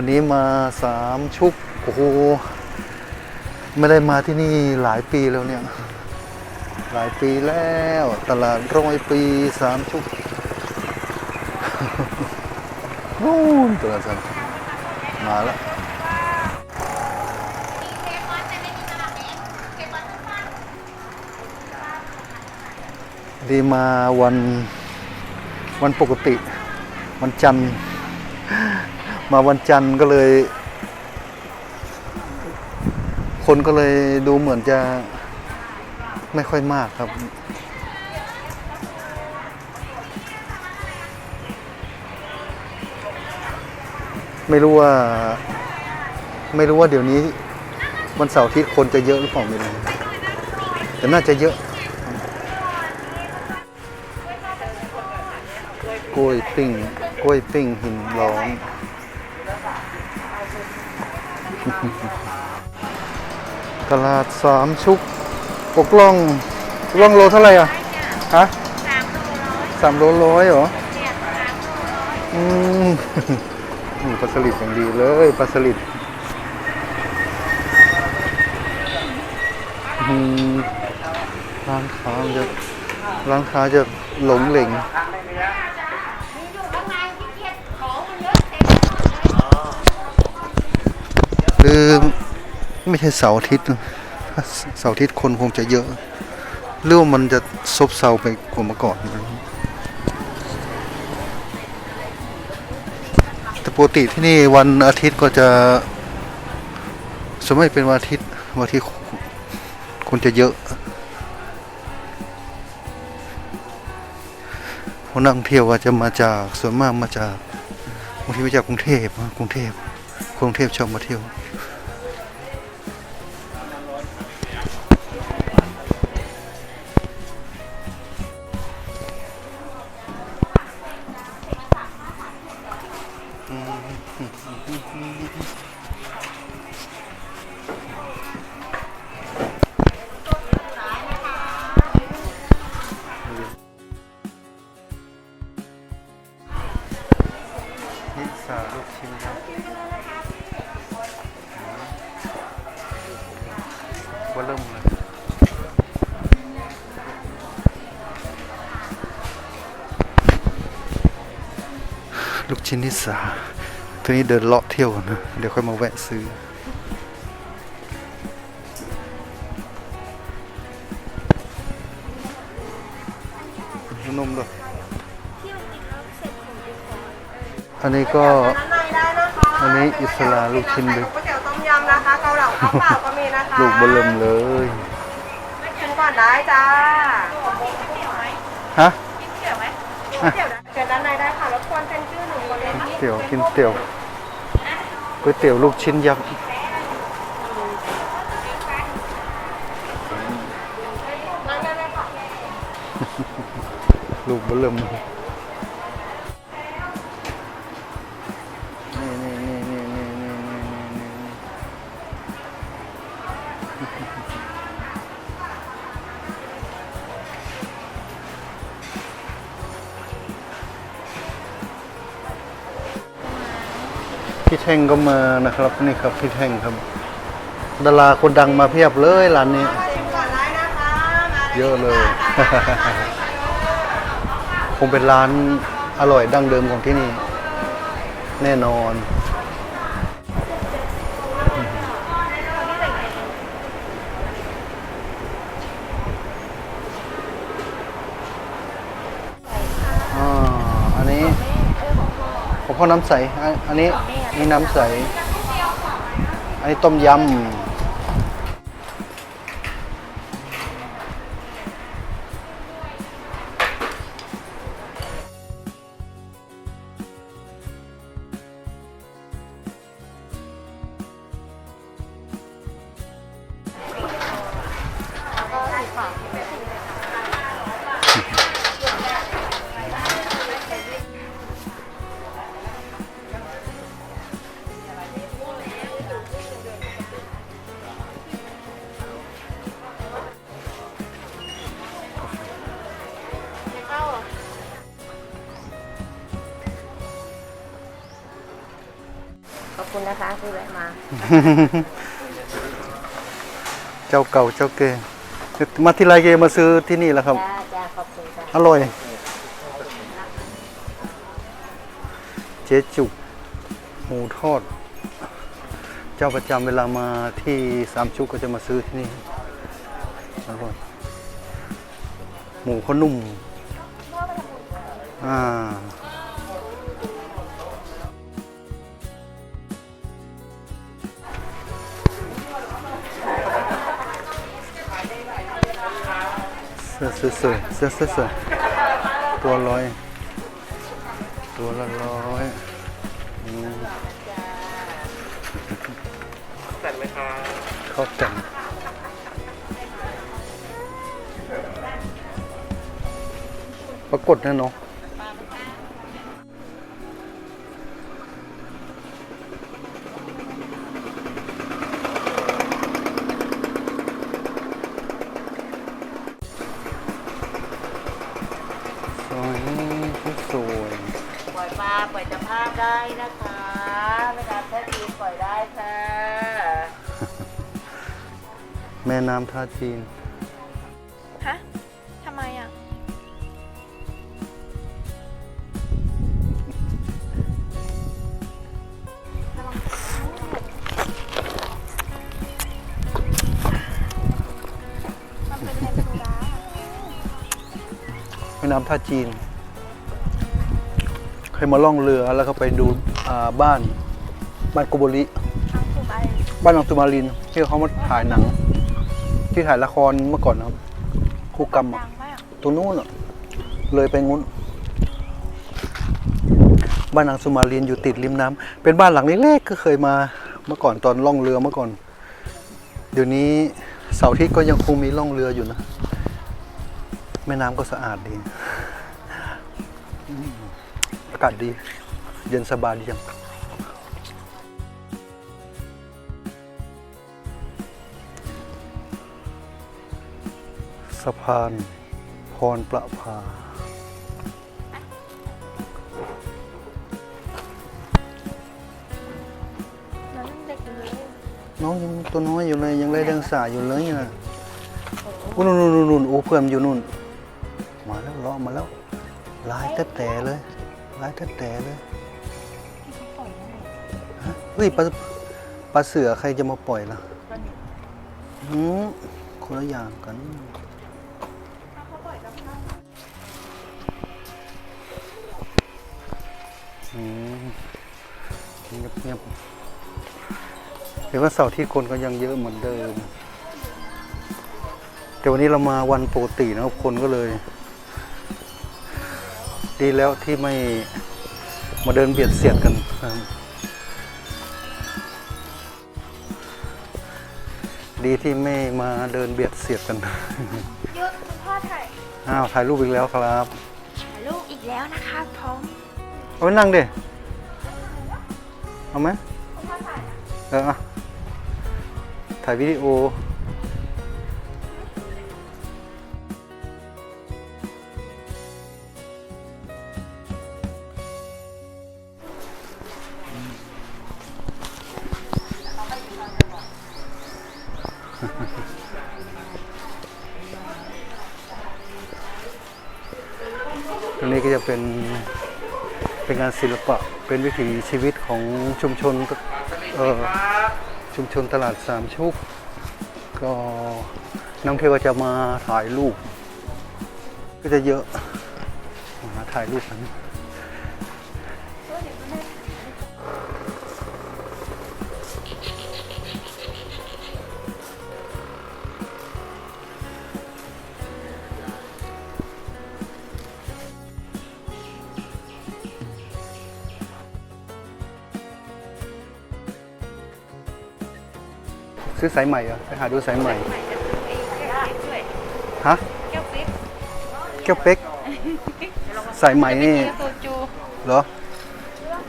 วันนี้มาสามชุกโอ้โหไม่ได้มาที่นี่หลายปีแล้วเนี่ย หลายปีแล้ว ตลาดร้อยปีสามชุกนู่นตลาดสามชุกมาแล้วดีมาวันวันปกติ วันจันทร์ มาวันจันทร์ก็เลย คนก็เลยดูเหมือนจะไม่ค่อยมากครับไม่รู้ว่า ไม่รู้ว่าเดี๋ยวนี้ วันเสาร์อาทิตย์คนจะเยอะหรือเปล่าไม่รู้แต่น่าจะเยอะกล้วยปิ้งกล้วยปิ้งหินร้อน ตลาดสามชุกปกล่องปกล่องโลเท่าไหร่อะฮะสามโลร้อยเหรออืมนี่ปลาสลิดอย่างดีเลยปลาสลิดอืมร้านค้าจะร้านค้าจะหลงเหลง หรือไม่ใช่เสาร์อาทิตย์เสาร์อาทิตย์คนคงจะเยอะ หรือว่ามันจะซบเซาไปกว่าเมื่อก่อน แต่ปกติที่นี่วันอาทิตย์ก็จะสมมติเป็นวันอาทิตย์วันอาที่คนจะเยอะเพราะนักท่องเที่ยวก็จะมาจากส่วนมากมาจากบางทีมาจากกรุงเทพกรุงเทพกรุงเทพชอบมาเที่ยว ซซ่าลูกชิ้นครับว่าเริ่มเลยลูกชิ้นนิสาตัวนี้เดินเลาะเที่ยวนะ เดี๋ยวค่อยมาแวะซื้อนมด้วย อันนี้ก็ ด้านในได้นะคะอันนี้อิสลาลูกชิ้นดึก ก๋วยเตี๋ยวต้มยำนะคะเกาเหลาข้าวเปล่าก็มีนะคะลูกเบลเริ่มเลยชิมก่อนได้จ้าฮะเตี๋ยวได้เชิญด้านในได้ค่ะรบกวนเป็นชื่อหนึ่งคนเลยนะเตี๋ยวกินเตี๋ยวก๋วยเตี๋ยวลูกชิ้นยักษ์นั่งได้เลยค่ะลูกเบลเริ่มเลย พี่แท่งก็มานะครับนี่ครับพี่แท่งครับ ดาราคนดังมาเพียบเลยร้านนี้ เยอะเลย คงเป็นร้านอร่อยดั้งเดิมของที่นี่ แน่นอนอันนี้ของพ่อน้ำใส อันอัน นี่น้ำใส อันนี้ต้มยำ ขอบคุณคุณนะคะที่แวะมา เจ้าเก่าเจ้าเก่มาที่ไรเกมาซื้อที่นี่แหล้วครับ จ้าจ้าขอบคุณค่ะอร่อย เจ๊จุกหมูทอด เจ้าประจำเวลามาที่สามชุกก็จะมาซื้อที่นี่อร่อยหมูเขานุ่ม อ่า สื้อสวยๆเสื้อสวยๆตัวร้อย ตัวละร้อยอืมแต่ไหมครับเข้าแต่งปรากฏนะเนาะ ลาปล่อยจะพาพได้นะคะไม่รับแค่ทีปล่อยได้ค่ะแม่น้ำท่าจีน ฮะทำไมอะมันเป็นเทมปุระแม่น้ำท่าจีน เคยมาล่องเรือแล้วก็ไปดูอ่าบ้านบ้านโกโบริทั้งกลุ่มไอบ้านอังตุมารินที่เขามาถ่ายหนัง ที่ถ่ายละครเมื่อก่อนนะครับคู่กรรมดัอะงมากตรงนู้นอะเลยไปงุ้น บ้านอังสุมารินอยู่ติดริมน้ำเป็นบ้านหลังเล็กๆก็เคยมาเมื่อก่อนตอนล่องเรือเมื่อก่อน เดี๋ยวนี้เสาร์อาทิตย์ก็ยังคงมีล่องเรืออยู่นะ แม่น้ำก็สะอาดดีอืมอากาศดี เย็นสบายดีจังสะพานพรประภาน้องยังตัวน้อยอยู่เลยยังไร้เดียงสาอยู่เลยอะอู้นู่นนู่นนู่นโอ้เพื่อนมันอยู่นู่น มาแล้วเลาะมาแล้วลายแต่แต่เลย ลายแต่แต่เลยฮะเฮ้ยปลาปลาเสือใครจะมาปล่อยล่ะหืมคนละอย่างกัน อืมเงียบเงียบเห็นว่าเสาร์อาที่คนก็ยังเยอะเหมือนเดิม แต่วันนี้เรามาวันปกตินะครับคนก็เลย ดีแล้วที่ไม่มาเดินเบียดเสียดกันนะครับดีที่ไม่มาเดินเบียดเสียดกันยุดคุณพ่อถ่ายอ้าวถ่ายรูปอีกแล้วครับถ่ายรูปอีกแล้วนะคะพร้อมเอาไปนั่งดิเอาไหมเอออะถ่ายวิดีโอ นี้ก็จะเป็นเป็นงานศิลปะเป็นวิถีชีวิตของชุมชนเอ่อชุมชนตลาดสามชุก ก็นักท่องเที่ยวจะมาถ่ายรูป ก็จะเยอะมาถ่ายรูปกัน ซื้อสายใหม่เหรอไปหาดูสายใหม่ฮะแก้วปิ๊บแก้วเป๊กสายใหม่นี่โซจูเหรอ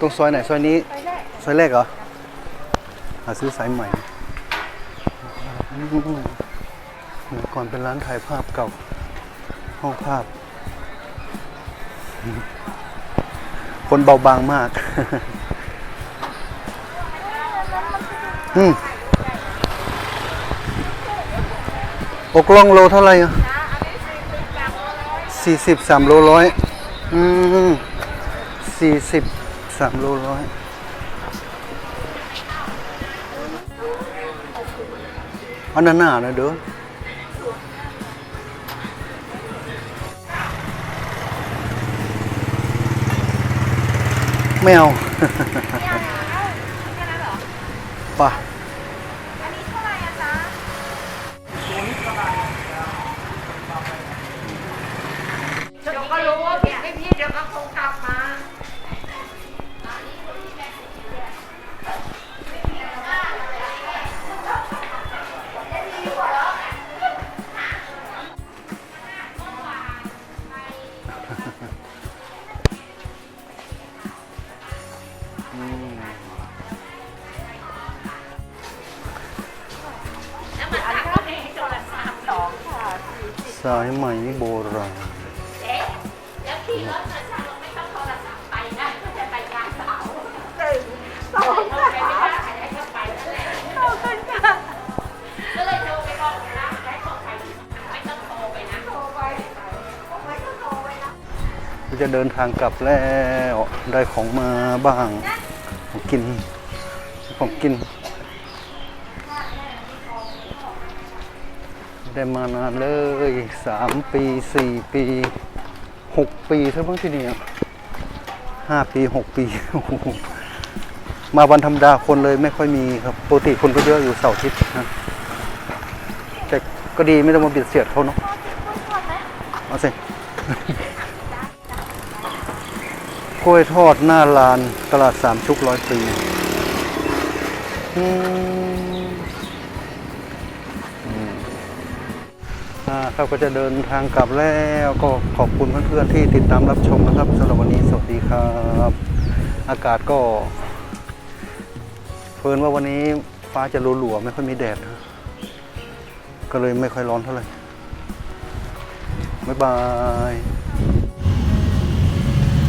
ตรงซอยไหนซอยนี้ซอยแรกเหรอหาซื้อสายใหม่อืมเมื่อก่อนเป็นร้านถ่ายภาพเก่าห้องภาพ คนเบาบางมาก อืม อกล่องโลเท่าไหร่อะสี่สิบสามโลร้อยอืมสี่สิบสามโลร้อยอันนั้นหนานะเด้อไม่เอาป่ะ ก็จะเดินทางกลับแล้วได้ของมาบ้างของกินของกิน ได้มานานเลยสามปีสี่ปี หกปีซะบ้างที่นี่ห้าปีหกปี มาวันธรรมดาคนเลยไม่ค่อยมีครับปกติคนก็เยอะอยู่เสาร์อาทิตย์นะแต่ก็ดีไม่ต้องมาเบียดเสียดเขาเนาะเอาสิกล้วยทอดหน้าลานตลาดสามชุกร้อยปี อ่าครับก็จะเดินทางกลับแล้วก็ขอบคุณเพื่อนๆที่ติดตามรับชมนะครับสำหรับวันนี้สวัสดีครับ อากาศก็เพิ่นว่าวันนี้ฟ้าจะหลัวๆไม่ค่อยมีแดดนะก็เลยไม่ค่อยร้อนเท่าไหร่บ๊ายบาย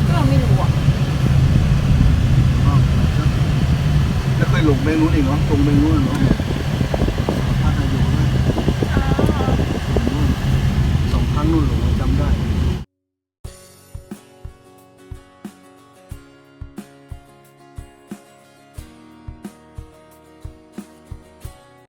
ก็ไม่รู้อะแล้วเคยหลงไปนู้นอีกเนาะตรงไปนู้นเนาะ พา